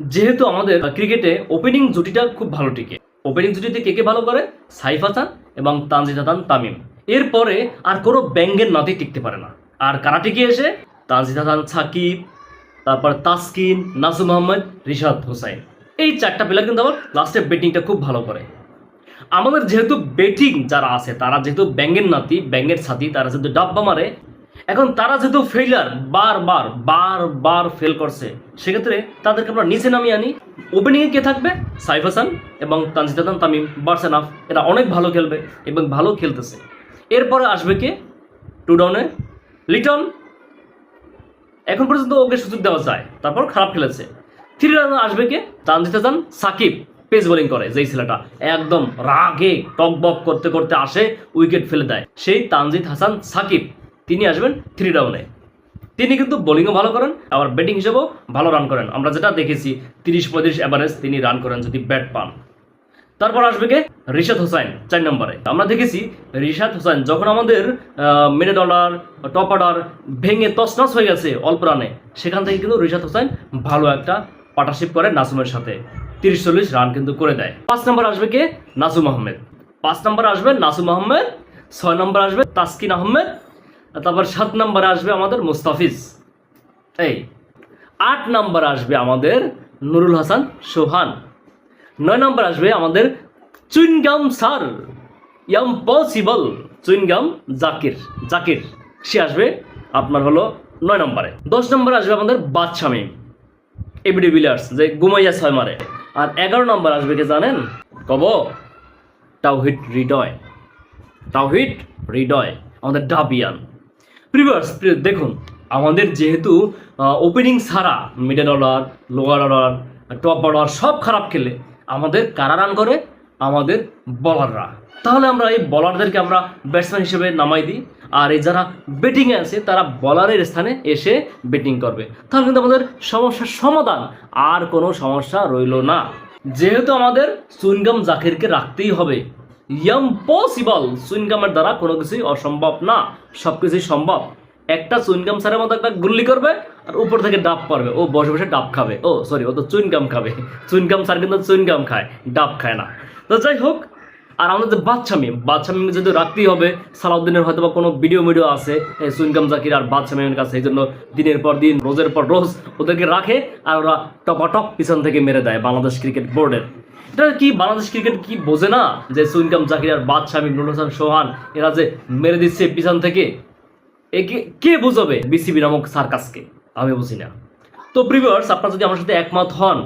যেহেতু আমাদের ক্রিকেটে ওপেনিং জুটিটা খুব ভালো টিকে। ওপেনিং জুটিতে কে কে ভালো করে? সাইফ হাসান এবং তানজিদ হাসান তামিম। এরপরে আর কোনো ব্যাঙ্গের নাতি টিকতে পারে না। আর কারা টিকে এসে? তানজিদ হাসান, সাকিব, তারপর তাসকিন নাসুম আহমেদ রিশাদ হোসাইন। এই চারটা প্লেয়ার কিন্তু আবার লাস্টে ব্যাটিংটা খুব ভালো করে। আমাদের যেহেতু ব্যাটিং যারা আছে, তারা যেহেতু ব্যাঙ্গের নাতি, ব্যাঙ্গের সাথী তারা যেহেতু ডাব্বা মারে এখন তারা যেহেতু ফেইলার বারবার বারবার ফেল করছে, সেক্ষেত্রে তাদেরকে আমরা নিচে নামিয়ে আনি। ওপেনিংয়ে কে থাকবে? সাইফ হাসান এবং তানজিদ হাসান তামিম, বার্সেনাফ, এরা অনেক ভালো খেলবে এবং ভালো খেলতেছে। এরপরে আসবে কে? টু ডাউনে লিটন এখন পর্যন্ত ওকে সুযোগ দেওয়া যায়, তারপর খারাপ খেলেছে। থ্রি রানে আসবে কে? তানজিদ হাসান, সাকিব পেস বোলিং করে, যেই ছেলেটা একদম রাগে টকবক করতে করতে আসে উইকেট ফেলে দেয়। সেই তানজিদ হাসান, সাকিব। তিনি আসবেন থ্রি ডাউনে তিনি কিন্তু বোলিংও ভালো করেন, আবার ব্যাটিং হিসেবেও ভালো রান করেন। আমরা যেটা দেখেছি, তিরিশ পঁয়ত্রিশ অ্যাভারেজ তিনি রান করেন যদি ব্যাট পান। তারপর আসবে কে? রিশাদ হোসাইন, চার নম্বরে। আমরা দেখেছি, রিশাদ হোসাইন যখন আমাদের মিডল অর্ডার টপ অর্ডার ভেঙে তছনছ হয়ে গেছে অল্প রানে সেখান থেকে কিন্তু রিশাদ হোসাইন ভালো একটা পার্টনারশিপ করে নাসুমের সাথে। তিরিশ চল্লিশ রান কিন্তু করে দেয়। পাঁচ নম্বর আসবে কে? নাসুম আহমেদ। পাঁচ নম্বর আসবে নাসুম আহমেদ, ছয় নম্বর আসবে তাসকিন আহমেদ তারপর সাত নম্বরে আসবে আমাদের মুস্তাফিজ। এই, আট নম্বর আসবে আমাদের নুরুল হাসান সোহান। নয় নম্বর আসবে আমাদের chewing gum sir, impossible chewing gum Zakir Zakir. সে আসবে আপনার হলো নয় নম্বরে। দশ নম্বরে আসবে আমাদের বাদশামী, এবিডি বিলিয়ার্স, যে গুমাইয়া ছয় মারে। আর এগারো নম্বর আসবে কে জানেন? কব, তাওহিদ হৃদয়। তাওহিদ হৃদয়, আমাদের ডাবিয়ান। প্রিভার্স দেখুন, আমাদের যেহেতু ওপেনিং ছাড়া middle order lower order top order সব খারাপ খেলে, আমাদের কারা রান করে? আমাদের বলাররা তাহলে আমরা এই বলারদেরকে আমরা ব্যাটসম্যান হিসেবে নামাই দিই, আর এই যারা ব্যাটিংয়ে আছে, তারা বলারের স্থানে এসে ব্যাটিং করবে। তাহলে কিন্তু আমাদের সমস্যার সমাধান, আর কোনো সমস্যা রইল না। যেহেতু আমাদের সুইনগাম জাকিরকে রাখতেই হবে ইম্পসিবল সুইনগামের দ্বারা কোনো কিছুই অসম্ভব না। সব কিছুই সম্ভব। একটা চুইনগাম স্যারের মতো একটা গুল্লি করবে আর উপর থেকে ডাব পারবে ও বসে বসে ডাব খাবে। ও সরি ও তো চুইনগাম খাবে। চুইনগাম স্যার কিন্তু চুইনগাম খায়। ডাব খায় না। তো যাই হোক আর আমাদের যে বাচ্চামি বাচ্চামি যদি রাখতেই হবে, সালাউদ্দিনের হয়তো বা কোনো ভিডিও মিডিও আছে এই সুইনগাম জাকির আর বাচ্চামিমের কাছে। এই জন্য দিনের পর দিন, রোজের পর রোজ ওদেরকে রাখে আর ওরা টপাটপ পিছন থেকে মেরে দেয় বাংলাদেশ ক্রিকেট বোর্ডের। এটা কি বাংলাদেশ ক্রিকেট কি বোঝে না যে সুইনকাম জাকির আর বাদশামী নুরুল হাসান, সোহান, এরা যে মেরে দিচ্ছে পিছন থেকে? একে কে বুঝবে বিসিবি নামক সার্কাসকে? আমি বুঝি না। তো প্রিভিয়ার্স, আপনারা যদি আমার সাথে একমত হন,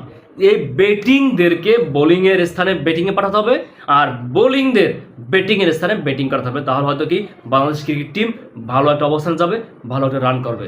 এই ব্যাটিংদেরকে বোলিংয়ের স্থানে ব্যাটিংয়ে পাঠাতে হবে আর বোলিংদের ব্যাটিংয়ের স্থানে ব্যাটিং করাতে হবে। তাহলে হয়তো কি বাংলাদেশ ক্রিকেট টিম ভালো একটা অবস্থান যাবে, ভালো একটা রান করবে।